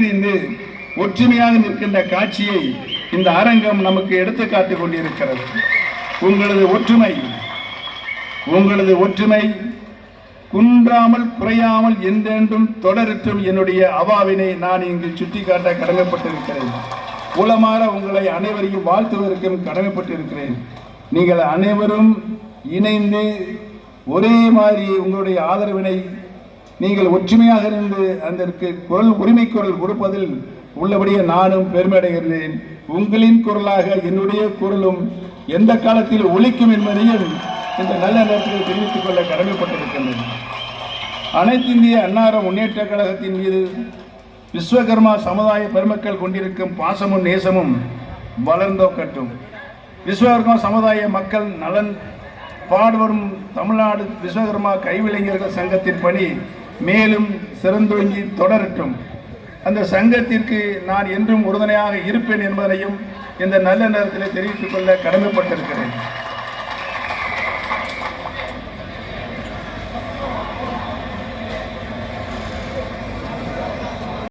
இணைந்து ஒற்றுமையாக நிற்கின்ற காட்சியை இந்த அரங்கம் நமக்கு எடுத்து காட்டிக் கொண்டிருக்கிறது. உங்களது ஒற்றுமை உங்களது ஒற்றுமை குன்றாமல் குறையாமல் என்றென்றும் தொடரற்றும் என்னுடைய அவாவினை நான் இங்கு சுட்டிக்காட்ட கடமைப்பட்டிருக்கிறேன். உளமாற உங்களை அனைவரையும் வாழ்த்துவதற்கும் கடமைப்பட்டிருக்கிறேன். நீங்கள் அனைவரும் இணைந்து ஒரே மாதிரி உங்களுடைய ஆதரவினை நீங்கள் ஒற்றுமையாக இருந்து அதற்கு குரல் உரிமை குரல் கொடுப்பதில் உள்ளபடியே நானும் பெருமையடைகிறேன். உங்களின் குரலாக என்னுடைய குரலும் எந்த காலத்தில் ஒழிக்கும் என்பதையும் இந்த நல்ல நேரத்தில் தெரிவித்துக் கொள்ள கடமைப்பட்டிருக்கின்றேன். அனைத்து இந்திய அன்னார முன்னேற்ற கழகத்தின் மீது விஸ்வகர்மா சமுதாய பெருமக்கள் கொண்டிருக்கும் பாசமும் நேசமும் வளர்ந்தோக்கட்டும் விஸ்வகர்மா சமுதாய மக்கள் நலன் பாடுவரும் தமிழ்நாடு விஸ்வகர்மா கைவிளைஞர்கள் சங்கத்தின் பணி மேலும் சிறந்தோங்கி தொடரட்டும். அந்த சங்கத்திற்கு நான் என்றும் உறுதுணையாக இருப்பேன் என்பதனையும் இந்த நல்ல நேரத்தில் தெரிவித்துக் கொள்ள கடமைப்பட்டிருக்கிறேன்.